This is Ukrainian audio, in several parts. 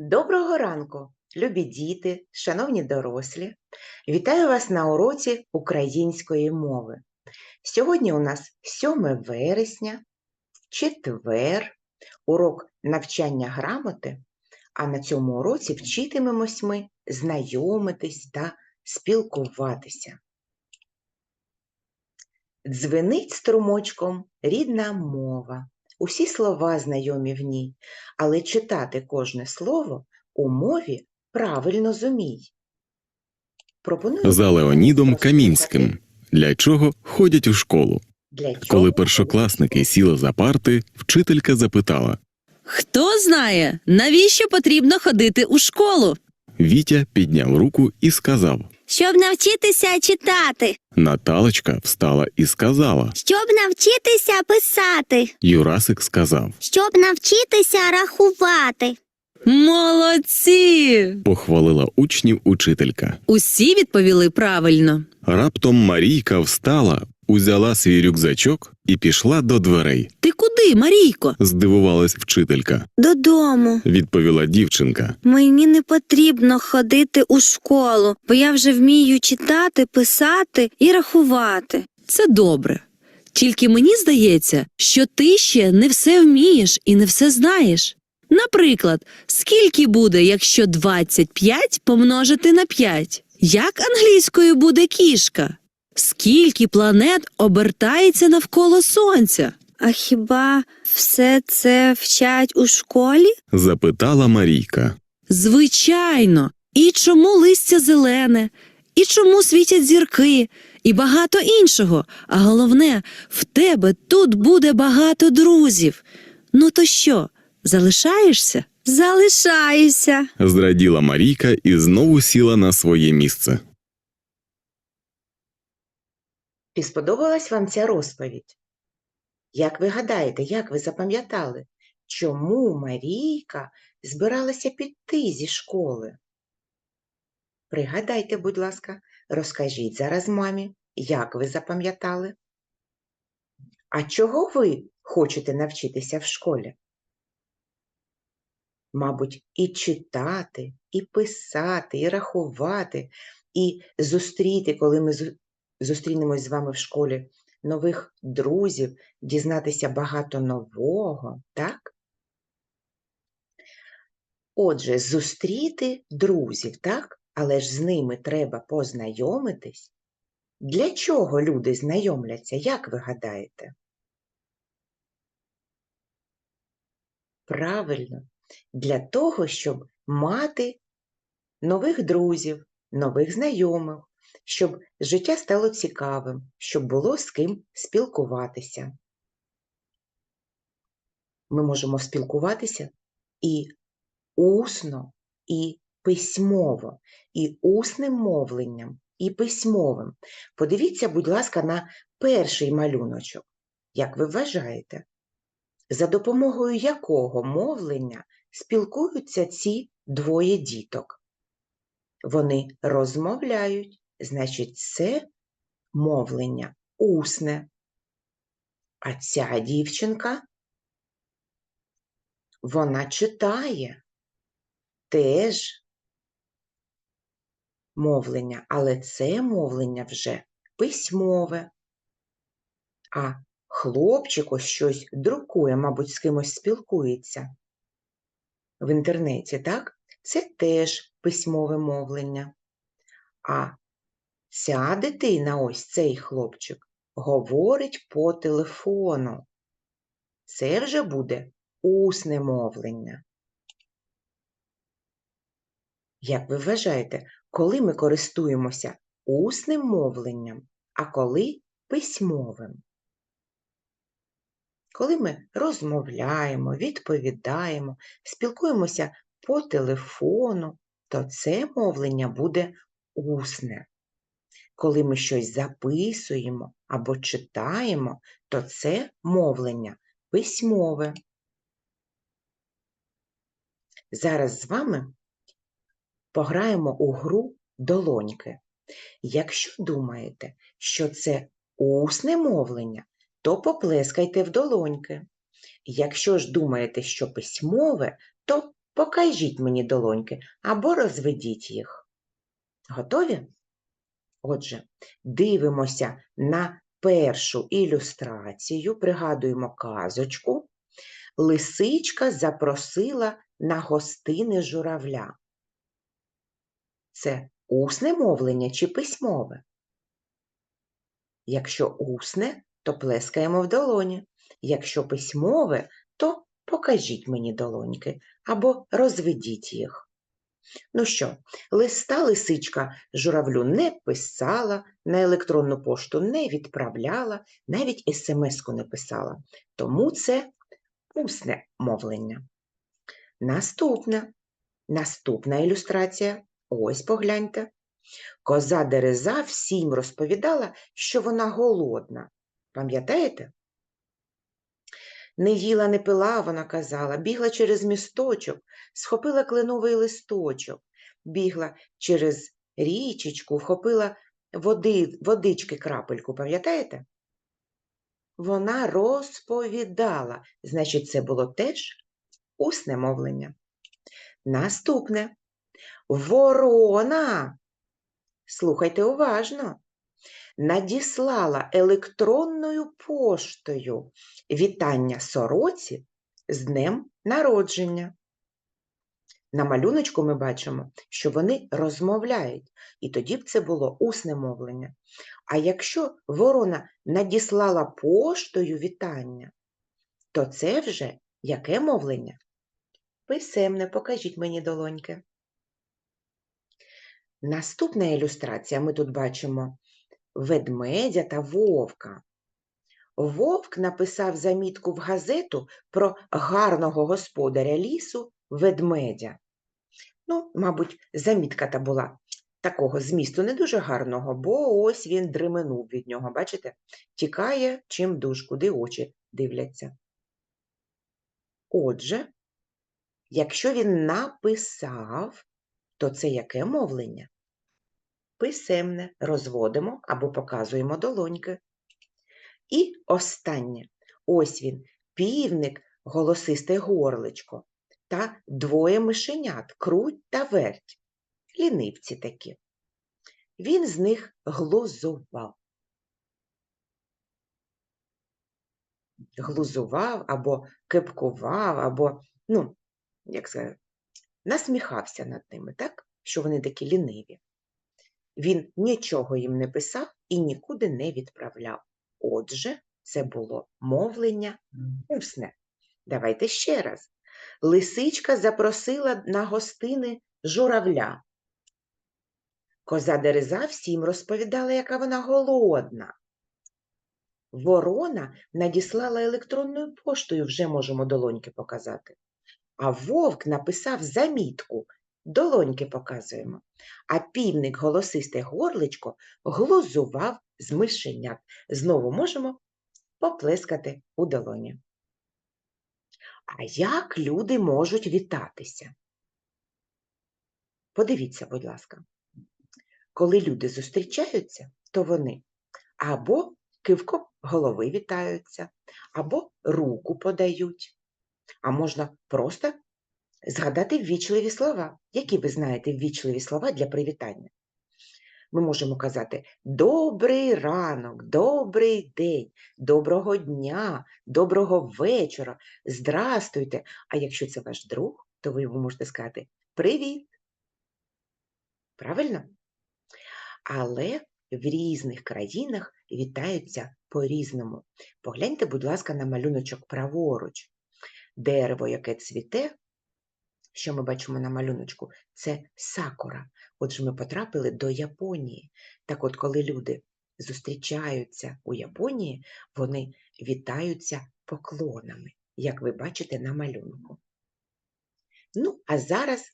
Доброго ранку, любі діти, шановні дорослі! Вітаю вас на уроці української мови. Сьогодні у нас 7 вересня, четвер, урок навчання грамоти, а на цьому уроці вчитимемось ми знайомитись та спілкуватися. Дзвенить струмочком рідна мова. Усі слова знайомі в ній, але читати кожне слово у мові правильно зумій. Пропоную за Леонідом Камінським. Для чого ходять у школу? Для чого Коли першокласники сіли за парти, вчителька запитала. Хто знає, навіщо потрібно ходити у школу? Вітя підняв руку і сказав. Щоб навчитися читати, Наталочка встала і сказала. щоб навчитися писати, Юрасик сказав. щоб навчитися рахувати. Молодці! Похвалила учнів учителька. Усі відповіли правильно. Раптом Марійка встала, узяла свій рюкзачок і пішла до дверей. Ти куди, Марійко? Здивувалась вчителька. Додому. Відповіла дівчинка. Мені не потрібно ходити у школу, бо я вже вмію читати, писати і рахувати. Це добре. Тільки мені здається, що ти ще не все вмієш і не все знаєш. Наприклад, скільки буде, якщо 25 помножити на 5? Як англійською буде кішка? Скільки планет обертається навколо сонця? А хіба все це вчать у школі? Запитала Марійка. Звичайно. І чому листя зелене, і чому світять зірки, і багато іншого. А головне, в тебе тут буде багато друзів. Ну то що, залишаєшся? Залишаюся. Зраділа Марійка і знову сіла на своє місце. Чи сподобалась вам ця розповідь? Як ви гадаєте, як ви запам'ятали, чому Марійка збиралася піти зі школи? Пригадайте, будь ласка, розкажіть зараз мамі, як ви запам'ятали? А чого ви хочете навчитися в школі? Мабуть, і читати, і писати, і рахувати, і зустріти, коли ми зустрінемось з вами в школі, нових друзів, дізнатися багато нового, так? Отже, зустріти друзів, так? Але ж з ними треба познайомитись. Для чого люди знайомляться, як ви гадаєте? Правильно, для того, щоб мати нових друзів, нових знайомих, щоб життя стало цікавим, щоб було з ким спілкуватися. Ми можемо спілкуватися і усно, і письмово, і усним мовленням, і письмовим. Подивіться, будь ласка, на перший малюночок. Як ви вважаєте, за допомогою якого мовлення спілкуються ці двоє діток? Вони розмовляють, значить, це мовлення усне. А ця дівчинка, вона читає теж мовлення, але це мовлення вже письмове. А хлопчик ось щось друкує, мабуть, з кимось спілкується в інтернеті, так? Це теж письмове мовлення. А ця дитина, ось цей хлопчик, говорить по телефону. Це вже буде усне мовлення. Як ви вважаєте, коли ми користуємося усним мовленням, а коли письмовим? Коли ми розмовляємо, відповідаємо, спілкуємося по телефону, то це мовлення буде усне. Коли ми щось записуємо або читаємо, то це мовлення письмове. Зараз з вами пограємо у гру долоньки. Якщо думаєте, що це усне мовлення, то поплескайте в долоньки. Якщо ж думаєте, що письмове, то покажіть мені долоньки або розведіть їх. Готові? Отже, дивимося на першу ілюстрацію, пригадуємо казочку. Лисичка запросила на гостини журавля. Це усне мовлення чи письмове? Якщо усне, то плескаємо в долоні. Якщо письмове, то покажіть мені долоньки або розведіть їх. Ну що, листа лисичка журавлю не писала, на електронну пошту не відправляла, навіть смс-ку не писала. Тому це усне мовлення. Наступна. Наступна ілюстрація. Ось погляньте. Коза Дереза всім розповідала, що вона голодна. Пам'ятаєте? Не їла, не пила, вона казала, бігла через місточок, схопила кленовий листочок, бігла через річечку, вхопила води, водички крапельку, пам'ятаєте? Вона розповідала, значить, це було теж усне мовлення. Наступне. Ворона. Слухайте уважно. Надіслала електронною поштою вітання сороці з днем народження. На малюночку ми бачимо, що вони розмовляють, і тоді б це було усне мовлення. А якщо ворона надіслала поштою вітання, то це вже яке мовлення? Писемне, покажіть мені долоньки. Наступна ілюстрація ми тут бачимо ведмедя та вовка. Вовк написав замітку в газету про гарного господаря лісу ведмедя. Ну, мабуть, замітка та була такого змісту не дуже гарного, бо ось він дременув від нього, бачите? Тікає чим душ, куди очі дивляться. Отже, якщо він написав, то це яке мовлення? Писемне розводимо або показуємо долоньки. І останнє. Ось він, півник, голосисте горличко та двоє мишенят, круть та верть. Лінивці такі. Він з них глузував. Глузував або кепкував, або, ну, як сказати, насміхався над ними, так? Що вони такі ліниві. Він нічого їм не писав і нікуди не відправляв. Отже, це було мовлення усне. Давайте ще раз. Лисичка запросила на гостини журавля. Коза Дереза всім розповідала, яка вона голодна. Ворона надіслала електронною поштою, вже можемо долоньки показати. А вовк написав замітку, долоньки показуємо. А півник голосисте горличко глузував з мишенят. Знову можемо поплескати у долоні. А як люди можуть вітатися? Подивіться, будь ласка. Коли люди зустрічаються, то вони або кивком голови вітаються, або руку подають, а можна просто згадати ввічливі слова. Які ви знаєте ввічливі слова для привітання? Ми можемо казати добрий ранок, добрий день, доброго дня, доброго вечора, здрастуйте. А якщо це ваш друг, то ви йому можете сказати привіт. Правильно? Але в різних країнах вітаються по-різному. Погляньте, будь ласка, на малюночок праворуч. Дерево, яке цвіте, що ми бачимо на малюночку, це сакура. Отже, ми потрапили до Японії. Так от, коли люди зустрічаються у Японії, вони вітаються поклонами, як ви бачите на малюнку. Ну, а зараз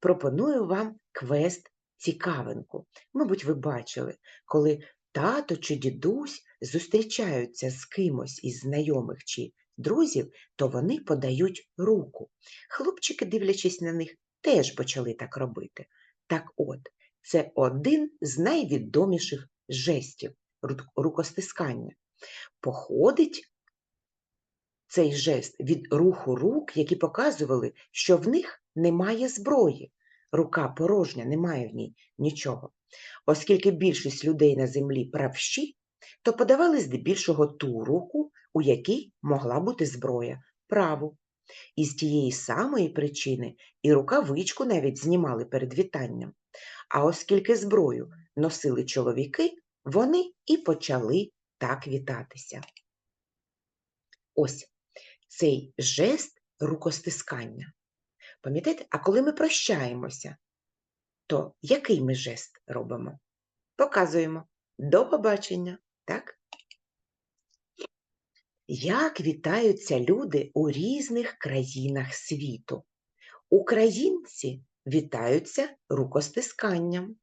пропоную вам квест цікавинку. Мабуть, ви бачили, коли тато чи дідусь зустрічаються з кимось із знайомих чи друзів, то вони подають руку. Хлопчики, дивлячись на них, теж почали так робити. Так от, це один з найвідоміших жестів рукостискання. Походить цей жест від руху рук, які показували, що в них немає зброї. Рука порожня, немає в ній нічого. Оскільки більшість людей на землі правші, то подавали здебільшого ту руку, у якій могла бути зброя праву. І з тієї самої причини і рукавичку навіть знімали перед вітанням. А оскільки зброю носили чоловіки, вони і почали так вітатися. Ось цей жест рукостискання. Пам'ятаєте, а коли ми прощаємося, то який ми жест робимо? Показуємо до побачення, так? Як вітаються люди у різних країнах світу? Українці вітаються рукостисканням,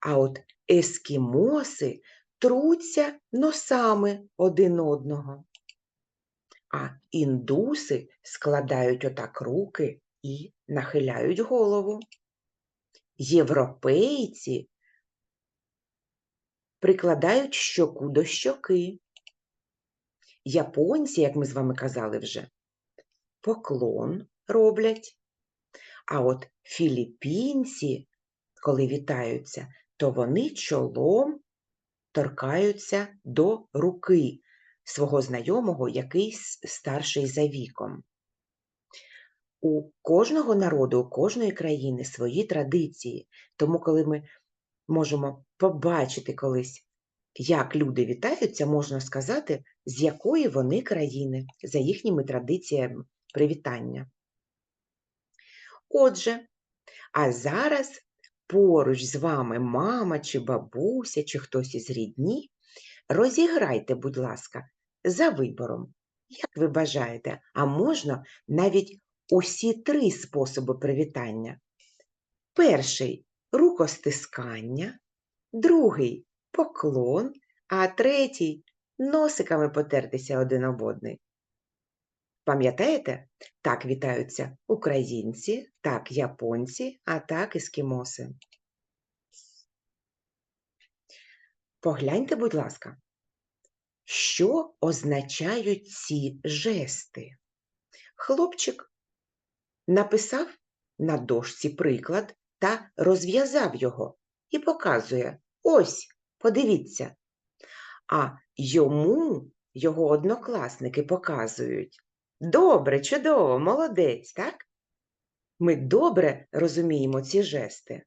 а от ескімоси труться носами один одного, а індуси складають отак руки і нахиляють голову. Європейці прикладають щоку до щоки. Японці, як ми з вами казали вже, поклон роблять. А от філіппінці, коли вітаються, то вони чолом торкаються до руки свого знайомого, який старший за віком. У кожного народу, у кожної країни свої традиції. Тому, коли ми можемо побачити колись, як люди вітаються, можна сказати, з якої вони країни, за їхніми традиціями привітання. Отже, а зараз поруч з вами мама чи бабуся, чи хтось із рідні, розіграйте, будь ласка, за вибором, як ви бажаєте, а можна навіть усі три способи привітання. Перший рукостискання, другий поклон, а третій носиками потертися один об одний. Пам'ятаєте? Так вітаються українці, так японці, а так ескімоси. Погляньте, будь ласка, що означають ці жести? Хлопчик написав на дошці приклад та розв'язав його і показує: ось, подивіться. А йому його однокласники показують. Добре, чудово, молодець, так? Ми добре розуміємо ці жести.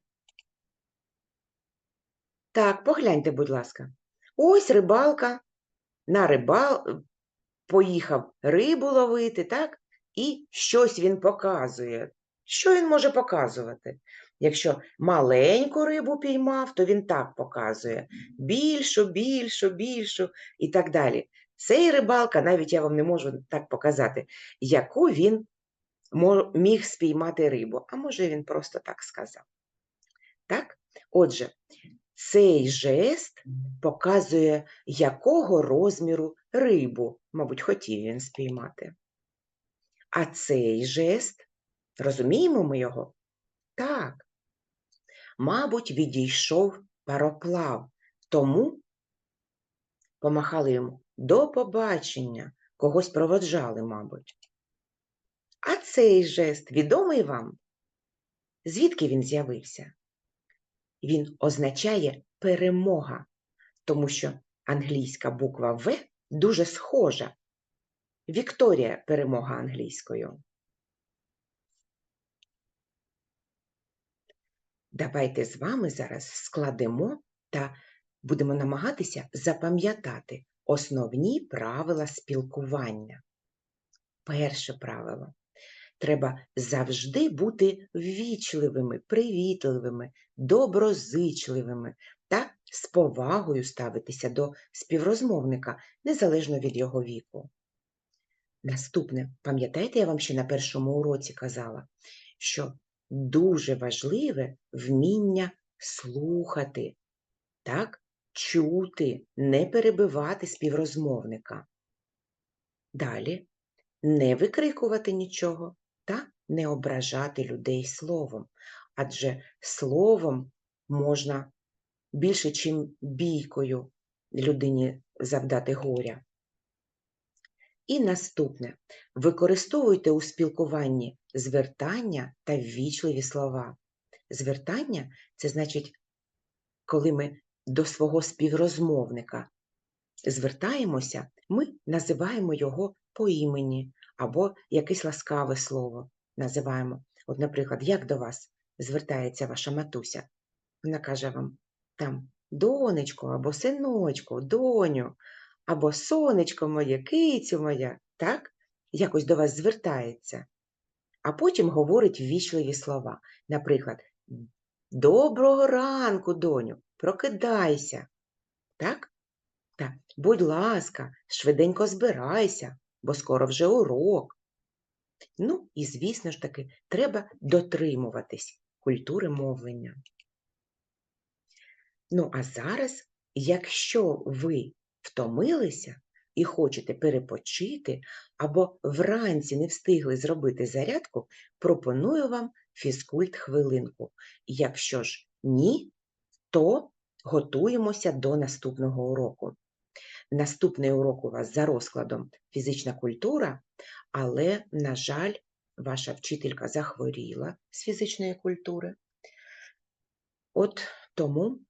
Так, погляньте, будь ласка. Ось рибалка на рибал поїхав рибу ловити, так? І щось він показує. Що він може показувати? Якщо маленьку рибу піймав, то він так показує: більшу, більшу, більшу і так далі. Цей рибалка, навіть я вам не можу так показати, яку він міг спіймати рибу, а може він просто так сказав. Так? Отже, цей жест показує, якого розміру рибу, мабуть, хотів він спіймати. А цей жест, розуміємо ми його? Так. Мабуть, відійшов пароплав, тому помахали йому до побачення, когось проводжали, мабуть. А цей жест відомий вам? Звідки він з'явився? Він означає перемога, тому що англійська буква В дуже схожа. Вікторія перемога англійською. Давайте з вами зараз складемо та будемо намагатися запам'ятати основні правила спілкування. Перше правило. Треба завжди бути ввічливими, привітливими, доброзичливими та з повагою ставитися до співрозмовника, незалежно від його віку. Наступне, пам'ятаєте, я вам ще на першому уроці казала, що дуже важливе вміння слухати, так? чути, не перебивати співрозмовника. Далі не викрикувати нічого та не ображати людей словом, адже словом можна більше, чим бійкою людині завдати горя. І наступне. Використовуйте у спілкуванні звертання та ввічливі слова. Звертання це значить, коли ми до свого співрозмовника звертаємося, ми називаємо його по імені або якесь ласкаве слово називаємо. От, наприклад, як до вас звертається ваша матуся? Вона каже вам там донечко або синочку, доню, або сонечко моє, кицю моя, так? Якось до вас звертається. А потім говорить ввічливі слова. Наприклад, Доброго ранку, доню, прокидайся. Так? Так, будь ласка, швиденько збирайся, бо скоро вже урок. Ну, і, звісно ж таки, треба дотримуватись культури мовлення. Ну, а зараз, якщо ви втомилися і хочете перепочити, або вранці не встигли зробити зарядку, пропоную вам фізкульт хвилинку. Якщо ж ні, то готуємося до наступного уроку. Наступний урок у вас за розкладом фізична культура, але, на жаль, ваша вчителька захворіла з фізичної культури. От тому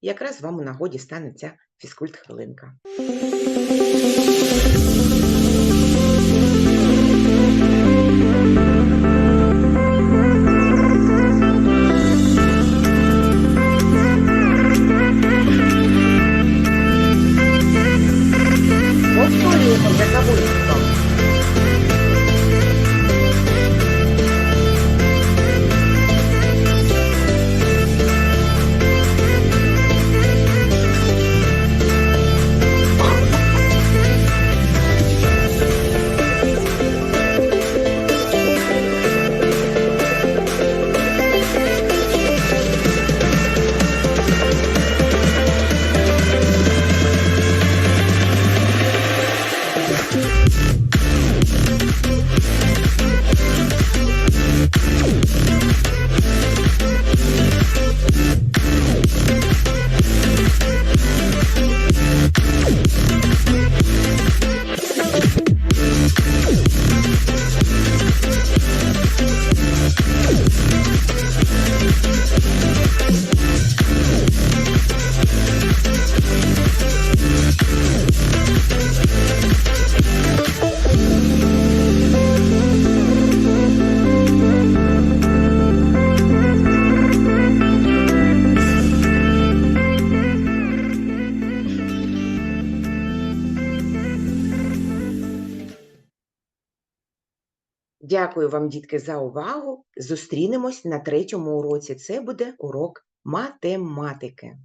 якраз вам у нагоді стане ця фізкульт хвилинка. Дякую вам, дітки, за увагу. Зустрінемось на третьому уроці. Це буде урок математики.